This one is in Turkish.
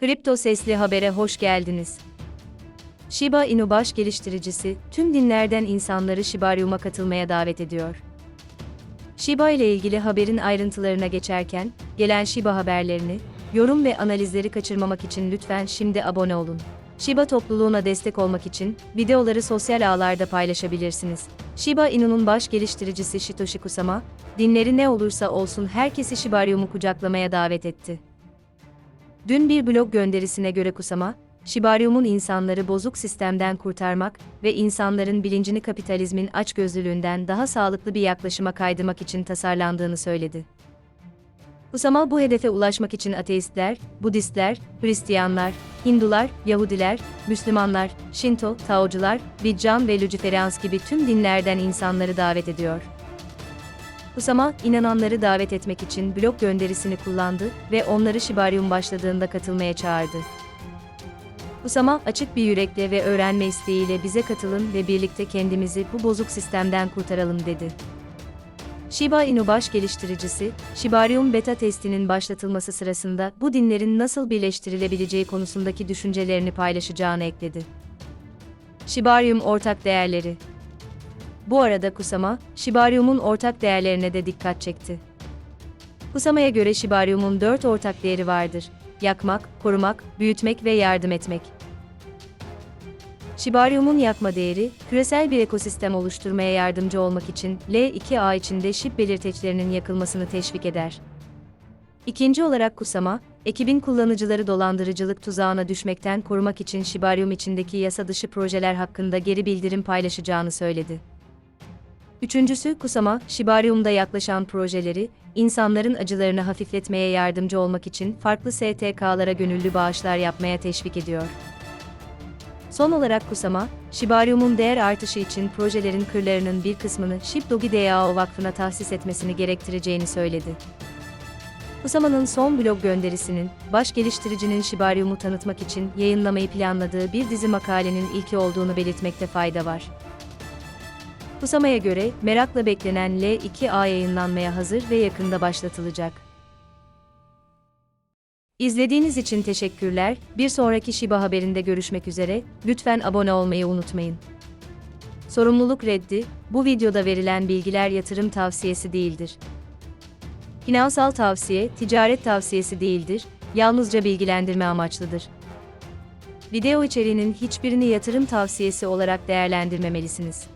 Kripto Sesli Haber'e hoş geldiniz. Shiba Inu baş geliştiricisi, tüm dinlerden insanları Shibarium'a katılmaya davet ediyor. Shiba ile ilgili haberin ayrıntılarına geçerken, gelen Shiba haberlerini, yorum ve analizleri kaçırmamak için lütfen şimdi abone olun. Shiba topluluğuna destek olmak için, videoları sosyal ağlarda paylaşabilirsiniz. Shiba Inu'nun baş geliştiricisi Shitoshi Kusama, dinleri ne olursa olsun herkesi Shibarium'u kucaklamaya davet etti. Dün bir blog gönderisine göre Kusama, Shibarium'un insanları bozuk sistemden kurtarmak ve insanların bilincini kapitalizmin açgözlülüğünden daha sağlıklı bir yaklaşıma kaydırmak için tasarlandığını söyledi. Kusama bu hedefe ulaşmak için ateistler, Budistler, Hristiyanlar, Hindular, Yahudiler, Müslümanlar, Şinto, Taocular, Viccan ve Lüciferans gibi tüm dinlerden insanları davet ediyor. Kusama, inananları davet etmek için blog gönderisini kullandı ve onları Shibarium başladığında katılmaya çağırdı. Kusama, açık bir yürekle ve öğrenme isteğiyle bize katılın ve birlikte kendimizi bu bozuk sistemden kurtaralım dedi. Shiba Inu baş geliştiricisi, Shibarium beta testinin başlatılması sırasında bu dinlerin nasıl birleştirilebileceği konusundaki düşüncelerini paylaşacağını ekledi. Shibarium ortak değerleri Bu arada Kusama, Shibarium'un ortak değerlerine de dikkat çekti. Kusama'ya göre Shibarium'un dört ortak değeri vardır. Yakmak, korumak, büyütmek ve yardım etmek. Shibarium'un yakma değeri, küresel bir ekosistem oluşturmaya yardımcı olmak için L2A içinde şip belirteçlerinin yakılmasını teşvik eder. İkinci olarak Kusama, ekibin kullanıcıları dolandırıcılık tuzağına düşmekten korumak için Shibarium içindeki yasa dışı projeler hakkında geri bildirim paylaşacağını söyledi. Üçüncüsü Kusama, Shibarium'da yaklaşan projeleri, insanların acılarını hafifletmeye yardımcı olmak için farklı STK'lara gönüllü bağışlar yapmaya teşvik ediyor. Son olarak Kusama, Shibarium'un değer artışı için projelerin kırlarının bir kısmını Shibdogi DAO Vakfı'na tahsis etmesini gerektireceğini söyledi. Kusama'nın son blog gönderisinin, baş geliştiricinin Shibarium'u tanıtmak için yayınlamayı planladığı bir dizi makalenin ilki olduğunu belirtmekte fayda var. Kusama'ya göre, merakla beklenen L2A yayınlanmaya hazır ve yakında başlatılacak. İzlediğiniz için teşekkürler. Bir sonraki Shiba haberinde görüşmek üzere. Lütfen abone olmayı unutmayın. Sorumluluk reddi, bu videoda verilen bilgiler yatırım tavsiyesi değildir. Finansal tavsiye, ticaret tavsiyesi değildir, yalnızca bilgilendirme amaçlıdır. Video içeriğinin hiçbirini yatırım tavsiyesi olarak değerlendirmemelisiniz.